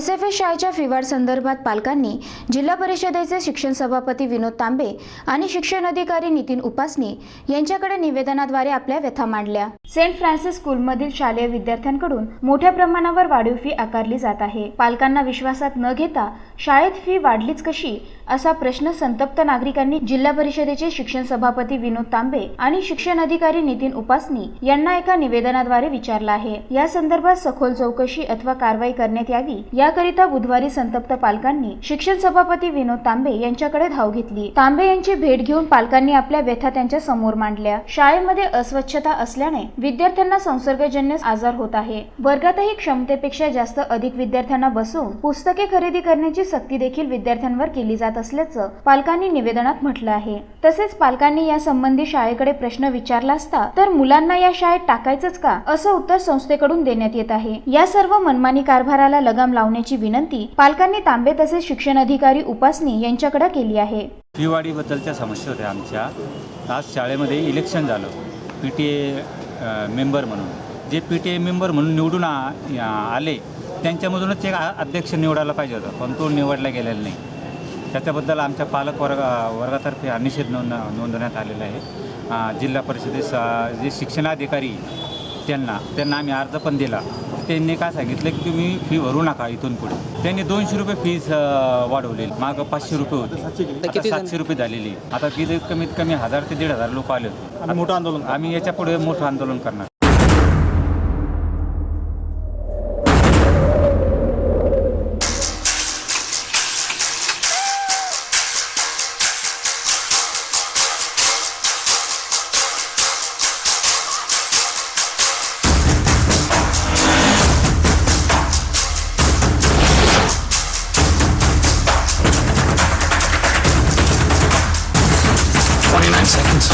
S F S शाळेच्या फीवाढ संदर्भात पालकांनी जिल्हा परिषदेचे शिक्षण सभापती विनोद तांबे आणि शिक्षण अधिकारी नितीन उपासनी यांच्याकडे निवेदनाद्वारे आपल्या व्यथा मांडल्या. सेंट फ्रान्सिस स्कूलमधील शालेय विद्यार्थ्यांकडून मोठ्या प्रमाणावर वाढीव फी आकारली जात आहे. पालकांना विश्वासात न घेता शाळेत फी वाढलीच कशी असा प्रश्न संतप्त नागरिकांनी जिल्हा परिषदेचे शिक्षण सभापती विनोद तांबे आणि शिक्षण अधिकारी नितीन उपासनी यांना एका निवेदनाद्वारे विचारला आहे. या संदर्भात सखोल चौकशी अथवा कारवाई करण्यात यावी याकरिता बुधवारी संतप्त पालकांनी शिक्षण सभापती विनोद तांबे यांच्याकडे धाव घेतली. तांबे यांची भेट घेऊन पालकांनी आपल्या व्यथा त्यांच्यासमोर मांडल्या. शाळेमध्ये अस्वच्छता असल्याने विद्यार्थ्यांना संसर्गजन्य आजार होत आहे. वर्गातही क्षमतेपेक्षा जास्त अधिक विद्यार्थ्यांना बसवून पुस्तके खरेदी करण्याची सक्ती देखील विद्यार्थ्यांवर केली जात असल्याचं पालकांनी निवेदनात म्हटलं आहे. तसेच पालकांनी या संबंधी शाळेकडे प्रश्न विचारला असता तर मुलांना या शाळेत टाकायचंच का? असं उत्तर संस्थेकडून देण्यात येत आहे. या सर्व मनमानी कारभाराला लगाम लावण्याची विनंती पालकांनी तांबे तसेच शिक्षण अधिकारी उपासनी यांच्याकडे केली आहे. फीवाढीबद्दलच्या समस्या होत्या आमच्या. आज शाळेमध्ये इलेक्शन झालं. पी टी ए मेंबर म्हणून. J P T A member म्हणून निवडून आ- आले त्यांच्यामधूनच एक अध्यक्ष निवडायला पाहिजे होता. पण तो निवडला गेलेला नाही. त्याच्याबद्दल आमच्या पालक वर्ग वर्गातर्फे हा निषेध नोंद नोंदवण्यात आलेला आहे. जिल्हा परिषदेस जे शिक्षणाधिकारी त्यांना त्यांना आम्ही अर्ज पण दिला. त्यांनी काय सांगितलं की तुम्ही फी भरू नका इथून पुढे. त्यांनी दोनशे रुपये फीस वाढवलेली. मागं पाचशे रुपये होती. सातशे रुपये झालेली. आता तिथे कमीत कमी हजार ते दीड हजार लोक आले होते. आणि मोठं आंदोलन आम्ही याच्यापुढे मोठं आंदोलन करणार. 29 seconds.